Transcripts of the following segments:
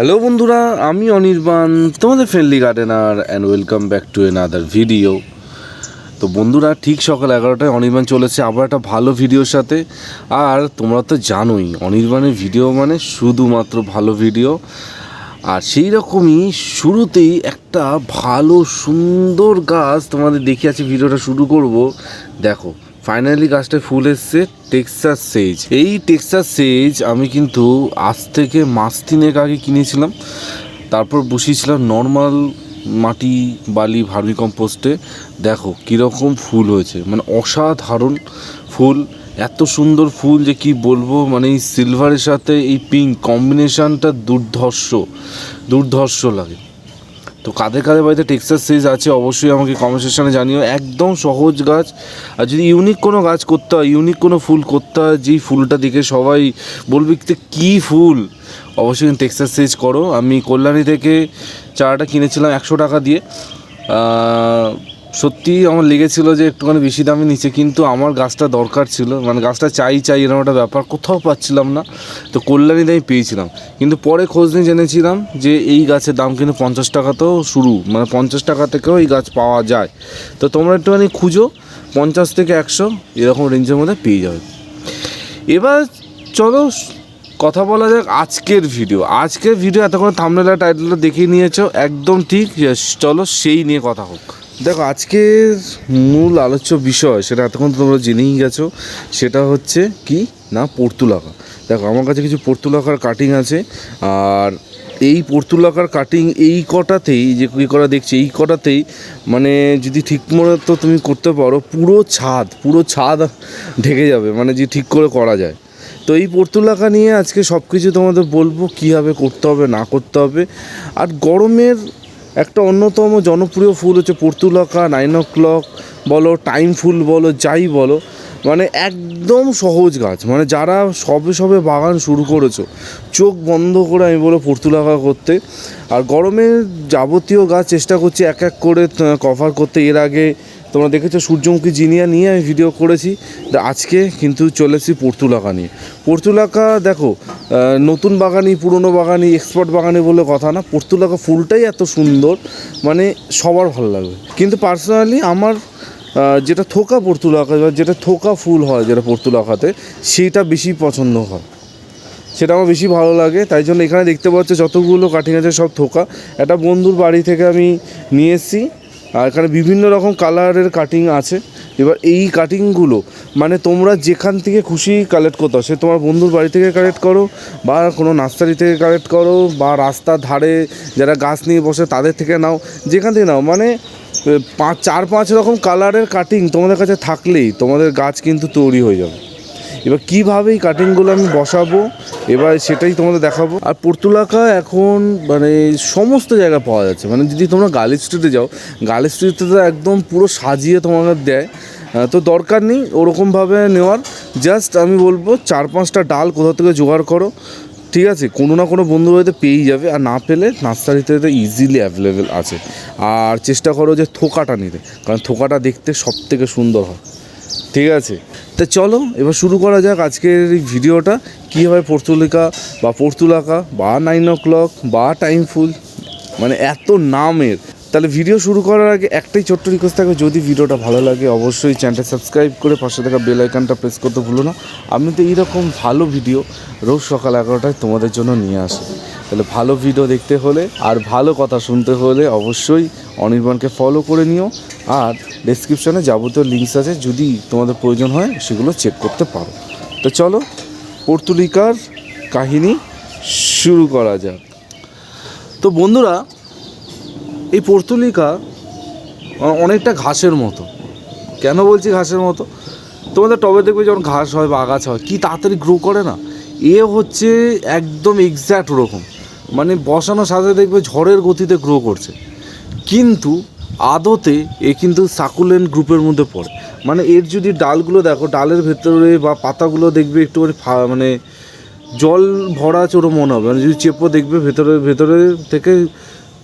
Hello বন্ধুরা, আমি অনির্বাণ, তোমাদের friendly gardener and welcome back to another video তো বন্ধুরা, ঠিক সকাল এগারোটায় অনির্বাণ চলেছে আবার একটা ভালো ভিডিওর সাথে। আর তোমরা তো জানোই, অনির্বাণের ভিডিও মানে শুধুমাত্র ভালো ভিডিও আর সেই রকমই শুরুতেই একটা ভালো সুন্দর গাছ তোমাদের দেখে আছে ভিডিওটা শুরু করব। দেখো ফাইনালি গাছটায় ফুল এসছে টেক্সাস সেজ এই টেক্সাস সেজ আমি কিন্তু আজ থেকে মাস তিনেক আগে কিনেছিলাম। তারপর বসিয়েছিলাম নর্মাল মাটি বালি ভার্মি কম্পোস্টে দেখো, কীরকম ফুল হয়েছে। মানে অসাধারণ ফুল। এত সুন্দর ফুল যে কি বলব মানে এই সিলভারের সাথে এই পিঙ্ক কম্বিনেশনটা দুর্ধর্ষ দুর্ধর্ষ লাগে। তো কাদের কাদের বাড়িতে টেক্সাস সিজ আছে অবশ্যই আমাকে কমেন্ট জানিও। একদম সহজ গাছ। আর যদি ইউনিক কোনো গাছ করতে হয় ইউনিক কোনো ফুল করতে হয়, যেই ফুলটা দেখে সবাই বলবি কী ফুল? অবশ্যই টেক্সাস সিজ করো। আমি কল্যাণী থেকে চারাটা কিনেছিলাম একশো টাকা দিয়ে। সত্যি আমার লেগেছিল যে একটুখানি বেশি দামে নিচে কিন্তু আমার গাছটা দরকার ছিল। মানে গাছটা চাই চাই এরকম একটা ব্যাপার, কোথাও পাচ্ছিলাম না। তো কল্যাণীতে আমি পেয়েছিলাম। কিন্তু পরে খোঁজ নিয়ে জেনেছিলাম যে এই গাছের দাম কিন্তু পঞ্চাশ টাকাতেও শুরু মানে পঞ্চাশ টাকা থেকেও এই গাছ পাওয়া যায়। তো তোমরা একটুখানি খুঁজো, পঞ্চাশ থেকে একশো এরকম রেঞ্জের মধ্যে পেয়ে যাবে। এবার চলো, কথা বলা যাক আজকের ভিডিও আজকের ভিডিও এতক্ষণ থামনেলা টাইটেলটা দেখিয়ে নিয়েছো, একদম ঠিক। চলো সেই নিয়ে কথা হোক। দেখো, আজকের মূল আলোচ্য বিষয়, সেটা এতক্ষণ তোমরা জেনেই গেছো, সেটা হচ্ছে কি? না, পর্তুলাকা। দেখো, আমার কাছে কিছু পর্তুলাকার কাটিং আছে, আর এই পর্তুলাকার কাটিং এই কটাতেই, যে কী করা দেখছি, এই কটাতেই মানে যদি ঠিক মতো তুমি করতে পারো, পুরো ছাদ পুরো ছাদ ঢেকে যাবে মানে যে ঠিক করে করা যায়। তো এই পর্তুলাকা নিয়ে আজকে সব কিছু তোমাদের বলব, কীভাবে করতে হবে, না করতে হবে। আর গরমের একটা অন্যতম জনপ্রিয় ফুল হচ্ছে পর্তুলাকা নাইন ও ক্লক বলো টাইম ফুল বলো, যাই বলো মানে একদম সহজ গাছ মানে যারা সবে সবে বাগান শুরু করেছ, চোখ বন্ধ করে আমি বলো পর্তুলাকা করতে। আর গরমে যাবতীয় গাছ চেষ্টা করছি এক এক করে কভার করতে। এর আগে তোমরা দেখেছ সূর্যমুখী জিনিয়া নিয়ে আমি ভিডিও করেছি। আজকে কিন্তু চলেছি পর্তুলাকা নিয়ে। পর্তুলাকা দেখো নতুন বাগানি পুরনো বাগানি এক্সপার্ট বাগানি বলে কথা না। পর্তুলাকা ফুলটাই এত সুন্দর মানে সবার ভালো লাগবে। কিন্তু পার্সোনালি আমার যেটা থোকা পর্তুলাকা বা যেটা থোকা ফুল হয় যেটা পর্তুলাকাতে, সেইটা বেশি পছন্দ হয়। সেটা আমার বেশি ভালো লাগে, তাই জন্য এখানে দেখতে পাচ্ছ যতগুলো কাটিং আছে সব থোকা। একটা বন্ধুর বাড়ি থেকে আমি নিয়ে এসেছি, আর এখানে বিভিন্ন রকম কালারের কাটিং আছে। এবার এই কাটিংগুলো মানে তোমরা যেখান থেকে খুশি কালেক্ট করতে সে তোমার বন্ধুর বাড়ি থেকে কালেক্ট করো, বা কোনো নার্সারি থেকে কালেক্ট করো, বা রাস্তার ধারে যারা গাছ নিয়ে বসে তাদের থেকে নাও, যেখান থেকে নাও মানে পাঁচ চার পাঁচ রকম কালারের কাটিং তোমাদের কাছে থাকলেই তোমাদের গাছ কিন্তু তৈরি হয়ে যাবে। এবার কীভাবে এই কাটিংগুলো আমি বসাবো? এবার সেটাই তোমাদের দেখাবো। আর পর্তুলাকা এখন মানে সমস্ত জায়গায় পাওয়া যাচ্ছে। মানে যদি তোমরা গার্লি স্ট্রিটে যাও গার্লি স্ট্রিটে তো একদম পুরো সাজিয়ে তোমাদের দেয়। তো দরকার নেই ওরকমভাবে নেওয়ার। জাস্ট আমি বলব চার পাঁচটা ডাল কোথা থেকে জোগাড় করো। ঠিক আছে? কোনো না কোনো বন্ধু বাড়িতে পেয়েই যাবে। আর না পেলে নার্সারিতে তো ইজিলি অ্যাভেলেবেল আছে। আর চেষ্টা করো যে থোকাটা নিতে। কারণ থোকাটা দেখতে সব থেকে সুন্দর হয়। ঠিক আছে? তা চলো, এবার শুরু করা যাক আজকের এই ভিডিওটা। কীভাবে পর্তুলিকা বা পর্তুলাকা বা নাইন ও ক্লক বা টাইম ফুল মানে এত নামের। তাহলে ভিডিও শুরু করার আগে একটাই ছোট্ট রিকোয়েস্ট থাকবে যদি ভিডিওটা ভালো লাগে অবশ্যই চ্যানেলটা সাবস্ক্রাইব করে পাশে থাকা বেল আইকনটা প্রেস করতে ভুলো না। আমি তো এইরকম ভালো ভিডিও রোজ সকাল এগারোটায় তোমাদের জন্য নিয়ে আসি। তাহলে ভালো ভিডিও দেখতে হলে আর ভালো কথা শুনতে হলে অবশ্যই অনির্বাণকে ফলো করে নিও। আর ডেসক্রিপশনে যাবতীয় লিঙ্কস আছে, যদি তোমাদের প্রয়োজন হয় সেগুলো চেক করতে পারো। তো চলো, পর্তুলিকার কাহিনী শুরু করা যাক। তো বন্ধুরা, এই পর্তুলিকা অনেকটা ঘাসের মতো। কেন বলছি ঘাসের মতো? তোমাদের টবে দেখবে যখন ঘাস হয় বা আগাছা হয়, কী তাড়াতাড়ি গ্রো করে না? এ হচ্ছে একদম এক্স্যাক্ট ওরকম। মানে বসানোর সাথে দেখবে ঝড়ের গতিতে গ্রো করছে। কিন্তু আদতে এ কিন্তু সাকুলেন্ট গ্রুপের মধ্যে পড়ে। মানে এর যদি ডালগুলো দেখো, ডালের ভেতরে বা পাতাগুলো দেখবে একটুখানি ফা- মানে জল ভরা চোরো মনে হবে। মানে যদি চেপো দেখবে ভেতরে ভেতরে থেকে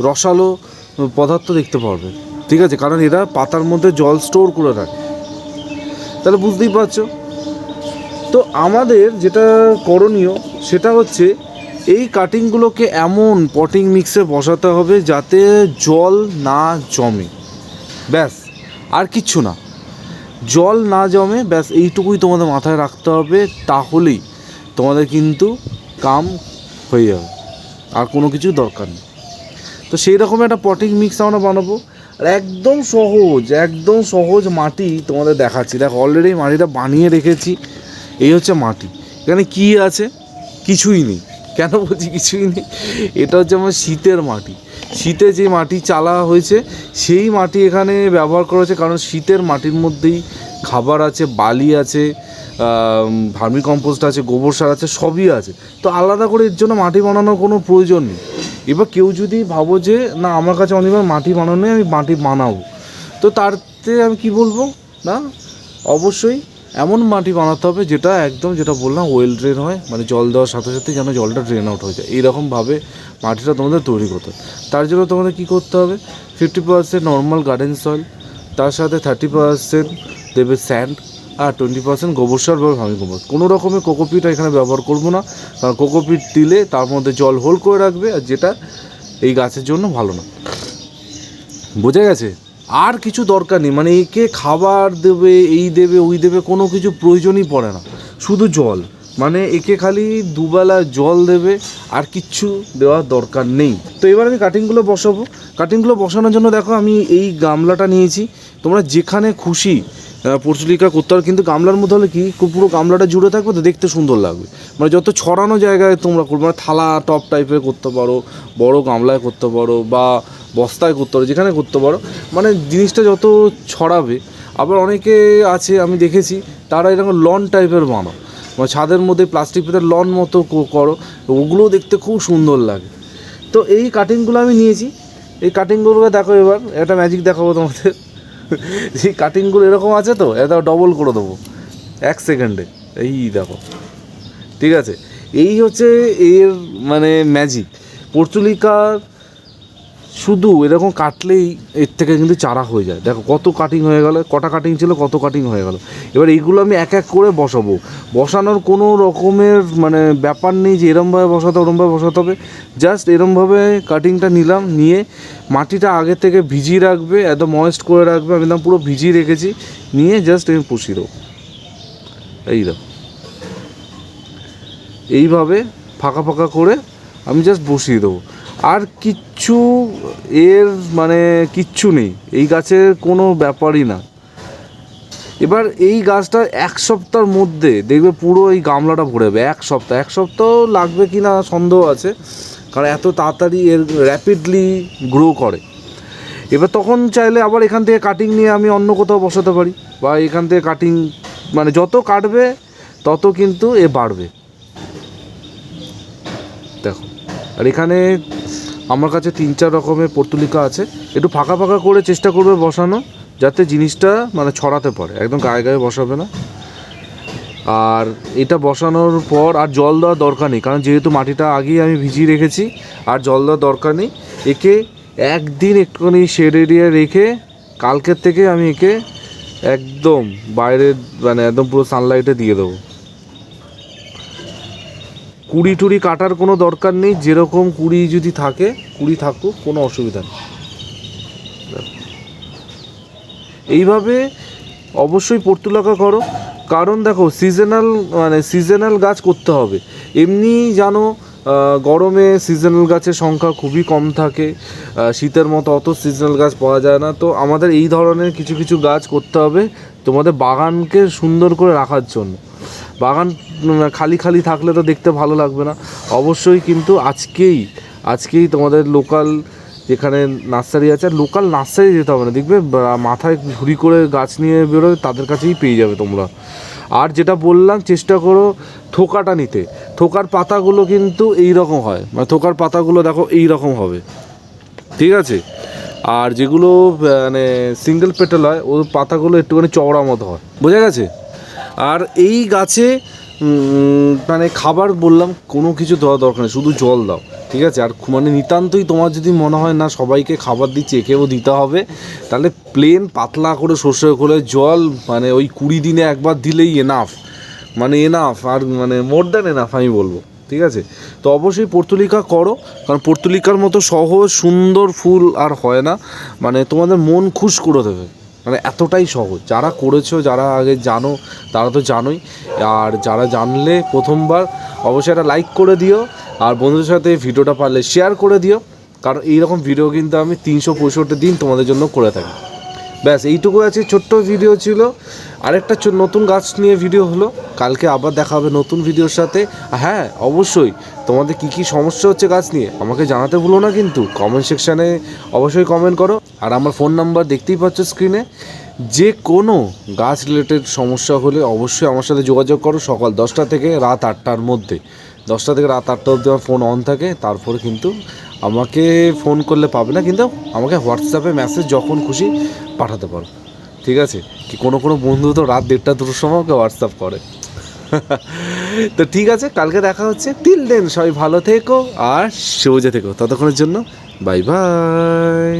রসালো পদার্থ দেখতে পারবে। ঠিক আছে? কারণ এরা পাতার মধ্যে জল স্টোর করে রাখে। তাহলে বুঝতেই পারছ? তো আমাদের যেটা করণীয় সেটা হচ্ছে এই কাটিংগুলোকে এমন পটিং মিক্সে বসাতে হবে যাতে জল না জমে। ব্যাস, আর কিচ্ছু না। জল না জমে, ব্যাস, এইটুকুই তোমাদের মাথায় রাখতে হবে, তাহলেই তোমাদের কিন্তু কাম হয়ে যাবে। আর কোনো কিছু দরকার নেই। তো সেই রকম একটা পটিং মিক্স আমরা বানাবো। আর একদম সহজ একদম সহজ মাটি তোমাদের দেখাচ্ছি। দেখো অলরেডি মাটিটা বানিয়ে রেখেছি। এই হচ্ছে মাটি। এখানে কি আছে? কিছুই নেই। কেন বলছি কিছুই নেই? এটা হচ্ছে আমার শীতের মাটি। শীতে যে মাটি চালা হয়েছে, সেই মাটি এখানে ব্যবহার করা হয়েছে কারণ শীতের মাটির মধ্যেই খাবার আছে, বালি আছে ভার্মি কম্পোস্ট আছে, গোবর সার আছে, সবই আছে। তো আলাদা করে এর জন্য মাটি বানানোর কোনো প্রয়োজন নেই। এবার কেউ যদি ভাবো যে, না, আমার কাছে অনেকবার মাটি বানানো আমি মাটি বানাবো। তো তারতে আমি কি বলব? না? অবশ্যই এমন মাটি বানাতে হবে যেটা একদম যেটা বললাম ওয়েল ড্রেন হয় মানে জল দেওয়ার সাথে সাথে যেন জলটা ড্রেন আউট হয়ে যায়। এইরকমভাবে মাটিটা তোমাদের তৈরি করতে হবে। তার জন্য তোমাদের কী করতে হবে? Fifty percent normal garden soil তার সাথে থার্টি পার্সেন্ট দেবে স্যান্ড আর টোয়েন্টি পার্সেন্ট গোবর সার বা ভামি গোবর। কোনো রকমের কোকোপিট এখানে ব্যবহার করব না, কারণ কোকোপিট দিলে তার মধ্যে জল হোল্ড করে রাখবে, আর যেটা এই গাছের জন্য ভালো না। বোঝা গেছে? আর কিছু দরকার নেই। মানে একে খাবার দেবে, এই দেবে, ওই দেবে, কোনো কিছু প্রয়োজনই পড়ে না। শুধু জল। মানে একে খালি দুবেলা জল দেবে, আর কিচ্ছু দেওয়ার দরকার নেই। তো এবার আমি কাটিংগুলো বসাবো। কাটিংগুলো বসানোর জন্য দেখো, আমি এই গামলাটা নিয়েছি। তোমরা যেখানে খুশি পর্চুলিকা করতে পারো কিন্তু গামলার মধ্যে হলে কি পুরো গামলাটা জুড়ে থাকবে তো দেখতে সুন্দর লাগবে। মানে যত ছড়ানো জায়গায় তোমরা করবে মানে থালা টপ টাইপের করতে পারো, বড় গামলায় করতে পারো, বা বস্তায় করতে পারো, যেখানে করতে পারো। মানে জিনিসটা যত ছড়াবে, আবার অনেকে আছে, আমি দেখেছি, তারা এরকম লন টাইপের বানাও। মানে ছাদের মধ্যে প্লাস্টিক পেতে লন মতো করো ওগুলোও দেখতে খুব সুন্দর লাগে। তো এই কাটিংগুলো আমি নিয়েছি। এই কাটিংগুলোকে দেখো এবার, একটা ম্যাজিক দেখাবো তোমাদের। এই কাটিংগুলো এরকম আছে তো, এটা ডবল করে দেবো। এক সেকেন্ডে এই দেখো। ঠিক আছে? এই হচ্ছে এর মানে ম্যাজিক পর্তুলিকার শুধু এরকম কাটলেই এর থেকে কিন্তু চারা হয়ে যায়। দেখো কত কাটিং হয়ে গেল, কটা কাটিং ছিল, কত কাটিং হয়ে গেল। এবার এইগুলো আমি এক এক করে বসাবো। বসানোর কোনো রকমের মানে ব্যাপার নেই যে এরমভাবে বসাতে ওরমভাবে বসাতে হবে। জাস্ট এরমভাবে কাটিংটা নিলাম, নিয়ে মাটিটা আগে থেকে ভিজিয়ে রাখবে, একদম ময়েস্ট করে রাখবে, আমি একদম পুরো ভিজিয়ে রেখেছি। নিয়ে জাস্ট আমি পুষিয়ে দেবো। এই দেখো। এইভাবে ফাঁকা ফাঁকা করে আমি জাস্ট বসিয়ে দেবো। আর কিচ্ছু এর মানে কিচ্ছু নেই। এই গাছের কোনো ব্যাপারই না। এবার এই গাছটা এক সপ্তাহের মধ্যে দেখবে পুরো এই গামলাটা ভরে যাবে। এক সপ্তাহ। এক সপ্তাহ লাগবে কি না সন্দেহ আছে, কারণ এত তাড়াতাড়ি এর র্যাপিডলি গ্রো করে। এবার তখন চাইলে আবার এখান থেকে কাটিং নিয়ে আমি অন্য কোথাও বসাতে পারি, বা এখান থেকে কাটিং মানে যত কাটবে, তত কিন্তু এ বাড়বে দেখো আর এখানে আমার কাছে তিন চার রকমের পর্তুলিকা আছে। একটু ফাঁকা ফাঁকা করে চেষ্টা করবে বসানো যাতে জিনিসটা মানে ছড়াতে পারে। একদম গায়ে গায়ে বসাবে না। আর এটা বসানোর পর আর জল দেওয়ার দরকার নেই, কারণ যেহেতু মাটিটা আগেই আমি ভিজিয়ে রেখেছি, আর জল দেওয়ার দরকার নেই, একে একদিন একটুখানি শেড এরিয়া রেখে কালকের থেকে আমি একে একদম বাইরে মানে একদম পুরো সানলাইটে দিয়ে দেবো। কুড়ি টুড়ি কাটার কোনো দরকার নেই, যেরকম কুড়ি যদি থাকে, কুড়ি থাকুক, কোনো অসুবিধা নেই। এইভাবে অবশ্যই পর্তুলাকা করো। কারণ দেখো সিজনাল মানে সিজনাল গাছ করতে হবে। এমনি জানো গরমে সিজনাল গাছের সংখ্যা খুবই কম থাকে। শীতের মতো অত সিজনাল গাছ পাওয়া যায় না। তো আমাদের এই ধরনের কিছু কিছু গাছ করতে হবে তোমাদের বাগানকে সুন্দর করে রাখার জন্য। বাগান খালি খালি থাকলে তো দেখতে ভালো লাগবে না। অবশ্যই কিন্তু আজকেই আজকেই তোমাদের লোকাল যেখানে নার্সারি আছে লোকাল নার্সারি যেতে হবে না। দেখবে মাথায় ঝুড়ি করে গাছ নিয়ে বেরোয় তাদের কাছেই পেয়ে যাবে তোমরা। আর যেটা বললাম, চেষ্টা করো থোকাটা নিতে। থোকার পাতাগুলো কিন্তু এই রকম হয়। মানে থোকার পাতাগুলো দেখো এই রকম হবে। ঠিক আছে? আর যেগুলো মানে সিঙ্গেল পেটেল হয় ওর পাতাগুলো একটুখানি চওড়া মতো হয়। বোঝা গেছে? আর এই গাছে মানে খাবার বললাম, কোনো কিছু দেওয়া দরকার নেই, শুধু জল দাও, ঠিক আছে? আর মানে নিতান্তই তোমার যদি মনে হয়, না, সবাইকে খাবার দিচ্ছে, একেও দিতে হবে, তাহলে প্লেন পাতলা করে সর্ষে করে জল মানে ওই কুড়ি দিনে একবার দিলেই এনাফ মানে এনাফ আর মানে মোর দ্যান এনাফ আমি বলব, ঠিক আছে? তো অবশ্যই পর্তুলিকা করো, কারণ পর্তুলিকার মতো সহজ, সুন্দর ফুল আর হয় না মানে তোমাদের মন খুশ করে দেবে। মানে এতটাই সহজ। যারা করেছ, যারা আগে জানো, তারা তো জানোই। আর যারা জানলে প্রথমবার অবশ্যই একটা লাইক করে দিও। আর বন্ধুদের সাথে ভিডিওটা পারলে শেয়ার করে দিও। কারণ এইরকম ভিডিও কিন্তু আমি তিনশো পঁয়ষট্টি দিন তোমাদের জন্য করে থাকি। ব্যাস এইটুকু আছে, ছোট্ট ভিডিও ছিল। আরেকটা নতুন গাছ নিয়ে ভিডিও হলো। কালকে আবার দেখা হবে নতুন ভিডিওর সাথে। হ্যাঁ অবশ্যই তোমাদের কি কি সমস্যা হচ্ছে গাছ নিয়ে আমাকে জানাতে ভুলো না কিন্তু। কমেন্ট সেকশানে অবশ্যই কমেন্ট করো। আর আমার ফোন নাম্বার দেখতেই পাচ্ছ স্ক্রিনে যে কোনো গাছ রিলেটেড সমস্যা হলে অবশ্যই আমার সাথে যোগাযোগ করো সকাল দশটা থেকে রাত আটটার মধ্যে। দশটা থেকে রাত আটটা অবধি আমার ফোন অন থাকে, তারপরে কিন্তু আমাকে ফোন করলে পাবে না, কিন্তু আমাকে হোয়াটসঅ্যাপে মেসেজ যখন খুশি পাঠাতে পারো। ঠিক আছে? কি কোনো কোনো বন্ধু তো রাত দেড়টা দুটোর সময় ওকে হোয়াটসঅ্যাপ করে। তো ঠিক আছে, কালকে দেখা হচ্ছে। টিল দেন সবাই ভালো থেকো আর সবুজে থেকো। ততক্ষণের জন্য বাই বাই